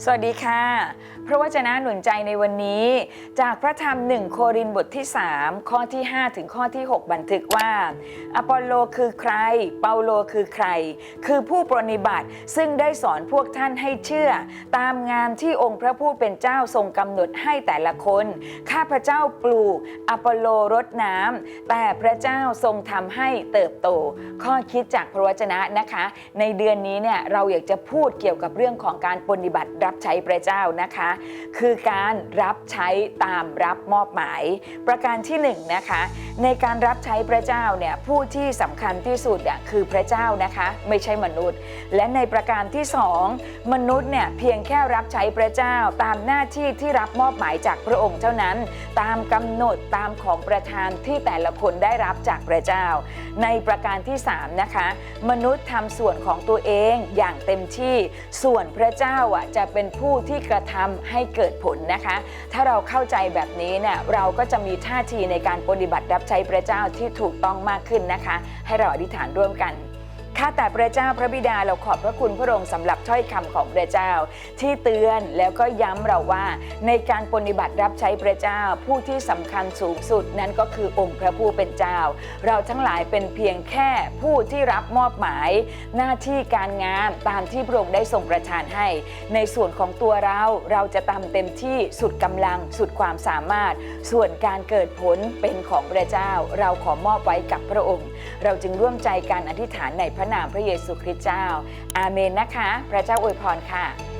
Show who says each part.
Speaker 1: สวัสดีค่ะ พระวจนะหนุนใจในวันนี้ จากพระธรรมหนึ่งโครินบทที่ 3 ข้อที่ 5 ถึงข้อที่ 6 บันทึกว่า อปอลโลคือใคร เปาโลคือใคร คือผู้ปรนนิบัติซึ่งได้สอนพวกท่านให้เชื่อ ตามงานที่องค์พระผู้เป็นเจ้าทรงกำหนดให้แต่ละคน ข้าพระเจ้าปลูก อปอลโลรดน้ำแต่พระเจ้าทรงทำให้เติบโต ข้อคิดจากพระวจนะนะคะ ในเดือนนี้เนี่ยเราอยากจะพูดเกี่ยวกับเรื่องของการปฏิบัติรับใช้พระเจ้านะคะ คือการรับใช้ตามรับมอบหมาย ประการที่หนึ่งนะคะในการรับใช้พระเจ้าเนี่ยผู้ที่สำคัญที่สุดอะคือพระเจ้านะคะไม่ใช่มนุษย์ และในประการที่สองมนุษย์เนี่ยเพียงแค่รับใช้พระเจ้าตามหน้าที่ที่รับมอบหมายจากพระองค์เท่านั้น ตามกำหนดตามของประทานที่แต่ละคนได้รับจากพระเจ้า ในประการที่สามนะคะมนุษย์ทำส่วนของตัวเองอย่างเต็มที่ส่วนพระเจ้าอะจะเป็นผู้ที่กระทำให้เกิดผลนะคะ ถ้าเราเข้าใจแบบนี้เนี่ยเราก็จะมีท่าทีในการปฏิบัติรับใช้พระเจ้าที่ถูกต้องมากขึ้นนะคะ ให้เราอธิษฐานร่วมกัน ข้าแต่พระเจ้าพระบิดาเราขอบพระคุณพระองค์สำหรับถ้อยคำของพระเจ้า ที่เตือนแล้วก็ย้ำเราว่าในการปฏิบัติรับใช้พระเจ้า ผู้ที่สำคัญสูงสุดนั้นก็คือองค์พระผู้เป็นเจ้า เราทั้งหลายเป็นเพียงแค่ผู้ที่รับมอบหมาย หน้าที่การงานตามที่พระองค์ได้ทรงประทานให้ ในส่วนของตัวเราเราจะทำเต็มที่สุดกำลังสุดความสามารถ ส่วนการเกิดผลเป็นของพระเจ้า เราขอมอบไว้กับพระองค์ เราจึงร่วมใจการอธิษฐานในพระนามพระเยซูคริสต์เจ้า อาเมนนะคะ พระเจ้าอวยพรค่ะ